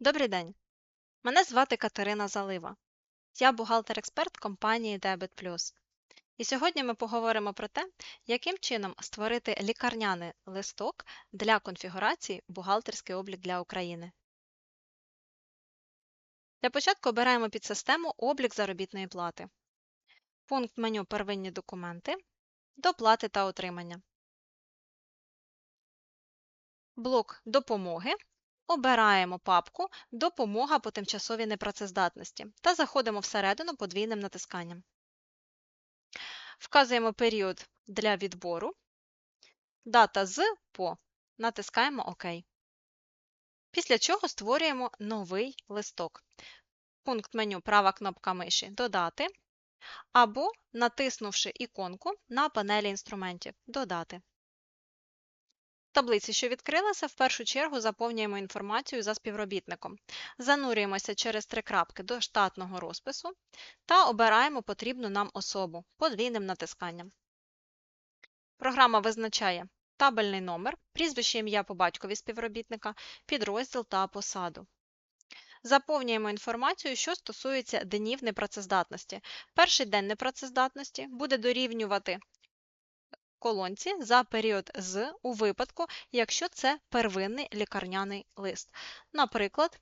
Добрий день! Мене звати Катерина Залива. Я бухгалтер-експерт компанії Debit. І сьогодні ми поговоримо про те, яким чином створити лікарняний листок для конфігурації бухгалтерський облік для України. Для початку обираємо підсистему Облік заробітної плати. Пункт меню Первинні документи, Доплати та отримання. Блок Допомоги Обираємо папку Допомога по тимчасовій непрацездатності та заходимо всередину подвійним натисканням. Вказуємо період для відбору, дата з по, натискаємо ОК. Після чого створюємо новий листок. Пункт меню права кнопка миші Додати або натиснувши іконку на панелі інструментів Додати. Таблиці, що відкрилася, в першу чергу заповнюємо інформацію за співробітником. Занурюємося через три крапки до штатного розпису та обираємо потрібну нам особу подвійним натисканням. Програма визначає табельний номер, прізвище ім'я по батькові співробітника, підрозділ та посаду. Заповнюємо інформацію, що стосується днів непрацездатності. Перший день непрацездатності буде дорівнювати колонці за період з у випадку, якщо це первинний лікарняний лист. Наприклад,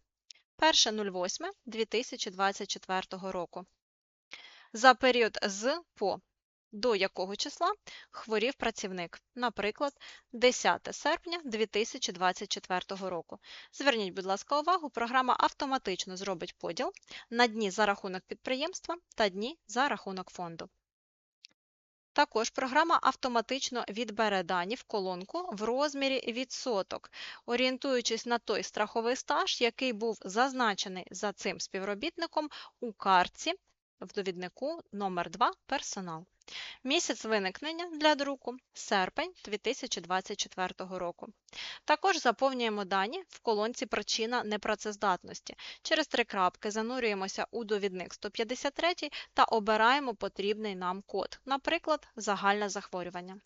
1.08.2024 року. За період з по до якого числа хворів працівник, наприклад, 10 серпня 2024 року. Зверніть, будь ласка, увагу, програма автоматично зробить поділ на дні за рахунок підприємства та дні за рахунок фонду. Також програма автоматично відбере дані в колонку в розмірі відсоток, орієнтуючись на той страховий стаж, який був зазначений за цим співробітником у картці в довіднику номер 2 персонал. Місяць виникнення для друку серпень 2024 року. Також заповнюємо дані в колонці Причина непрацездатності. Через три крапки занурюємося у довідник 153 та обираємо потрібний нам код, наприклад, загальне захворювання.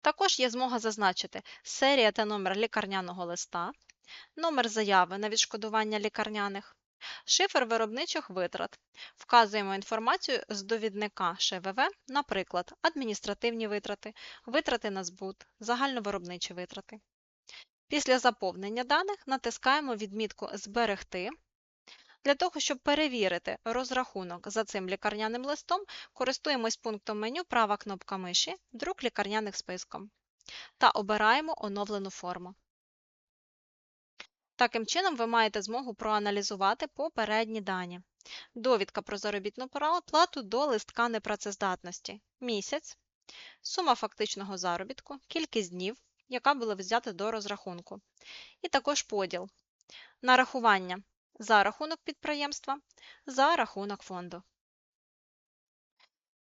Також є змога зазначити серія та номер лікарняного листа, номер заяви на відшкодування лікарняних, Шифр виробничих витрат. Вказуємо інформацію з довідника ШВВ, наприклад, адміністративні витрати, витрати на збут, загальновиробничі витрати. Після заповнення даних натискаємо відмітку Зберегти. Для того, щоб перевірити розрахунок за цим лікарняним листом, користуємось пунктом меню права кнопка миші Друк лікарняних списком та обираємо оновлену форму. Таким чином, ви маєте змогу проаналізувати попередні дані. Довідка про заробітну плату до листка непрацездатності, місяць, сума фактичного заробітку, кількість днів, яка була взята до розрахунку, і також поділ, нарахування за рахунок підприємства, за рахунок фонду.